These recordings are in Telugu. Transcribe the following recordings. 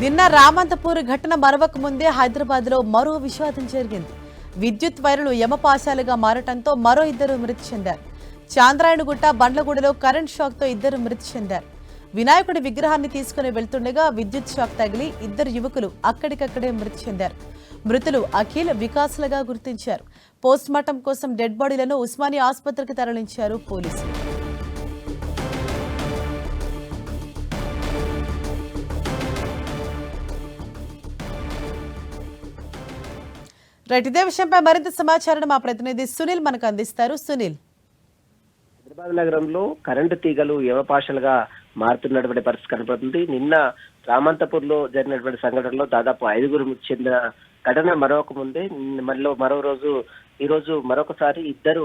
నిన్న రామంతపూర్ ఘటన మరవక ముందే హైదరాబాద్లో మరో విషాదం జరిగింది. విద్యుత్ వైర్లు యమపాశాలుగా మారటంతో మరో ఇద్దరు మృతి చెందారు. చాంద్రాయణగుట్ట బండ్లగూడలో కరెంట్ షాక్తో ఇద్దరు మృతి చెందారు. వినాయకుడి విగ్రహాన్ని తీసుకుని వెళ్తుండగా విద్యుత్ షాక్ తగిలి ఇద్దరు యువకులు అక్కడికక్కడే మృతి చెందారు. మృతులు అఖిల్ వికాసులుగా గుర్తించారు. పోస్ట్మార్టం కోసం డెడ్ బాడీలను ఉస్మానియా ఆసుపత్రికి తరలించారు పోలీసులు. రైట్ ఇదే విషయంపై మరింత సమాచారం మా ప్రతినిధి సునీల్ మనకు అందిస్తారు. సునీల్. హైదరాబాద్ నగరంలో కరెంటు తీగలు యవపాషలుగా మారుతున్నటువంటి పరిస్థితి కనపడుతుంది. నిన్న రామంతపూర్లో జరిగినటువంటి సంఘటనలో దాదాపు ఐదుగురు చెందిన ఘటన మరొక ముందే మళ్ళీ మరో రోజు ఈ రోజు మరొకసారి ఇద్దరు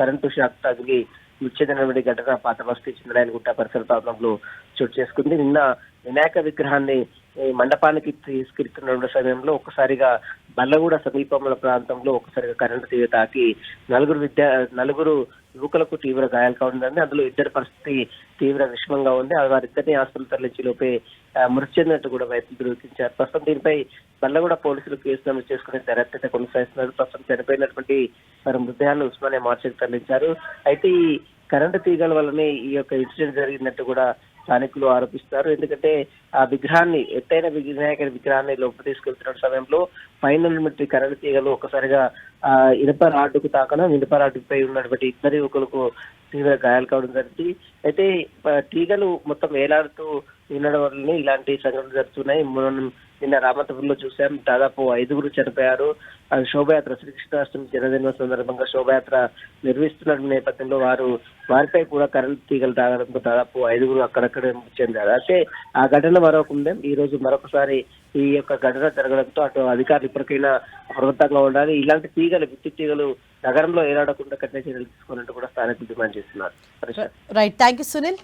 కరెంటు షాక్ తగిలి మృతి చెందినటువంటి ఘటన పాత బస్తీ చంద్రాయనగుట్ట పరిసర ప్రాంతంలో చోటు చేసుకుంది. నిన్న వినాయక విగ్రహాన్ని మండపానికి తీసుకెళ్తున్న సమయంలో ఒక్కసారిగా బల్లగూడ సమీపముల ప్రాంతంలో ఒక్కసారిగా కరెంటు తీగ తాకి నలుగురు విద్యా నలుగురు యువకులకు తీవ్ర గాయాలు కావడం అందులో ఇద్దరి పరిస్థితి తీవ్ర విషమంగా ఉంది. వారిద్దరిని ఆసుపత్రి తరలించి లోపే మృతి చెందినట్టు కూడా వైద్యులు ధృవీకరించారు ప్రస్తుతం దీనిపై బల్లగూడ పోలీసులు కేసు నమోదు చేసుకుని దర్యాప్తు కొనసాగిస్తున్నారు. ప్రస్తుతం చనిపోయినటువంటి వారి మృతదేహాలను ఉస్మానియా మార్చికి తరలించారు. అయితే ఈ కరెంటు తీగల వల్లనే ఈ యొక్క ఇన్సిడెంట్ జరిగినట్టు కూడా స్థానికులు ఆరోపిస్తారు. ఎందుకంటే ఆ విగ్రహాన్ని ఎత్తైన వినాయక విగ్రహాన్ని లోపల తీసుకెళ్తున్న సమయంలో పైన ఉన్నటువంటి కరెంట్ తీగలు ఒకసారిగా ఆ ఇనుప రాడ్డుకు తాకడం ఇనుప రాడ్డుపై ఉన్నటువంటి ఇద్దరు యువకులకు తీవ్ర గాయాలు కావడం జరిగింది. అయితే తీగలు మొత్తం వేలాడుతూ ఉండడం వల్లనే ఇలాంటి సంఘటనలు జరుగుతున్నాయి. మనం నిన్న రామతపురంలో చూసాం దాదాపు ఐదుగురు చనిపోయారు. ఆ శోభయాత్ర శ్రీకృష్ణాష్టమి జన్మదినం సందర్భంగా శోభయాత్ర నిర్వహిస్తున్న నేపథ్యంలో వారు వారిపై కూడా కరెంట్ తీగలు తాగడంతో దాదాపు ఐదుగురు అక్కడక్కడ చెందారు. అయితే ఆ ఘటన మరొక ఈ రోజు మరొకసారి ఈ యొక్క ఘటన జరగడంతో అటు అధికారులు ఇప్పటికైనా అప్రమత్తంగా ఉండాలి. ఇలాంటి తీగలు విద్యుత్ తీగలు నగరంలో ఏలాడకుండా కఠిన చర్యలు తీసుకోవాలంటూ కూడా స్థానికులు డిమాండ్ చేస్తున్నారు. Right thank you Sunil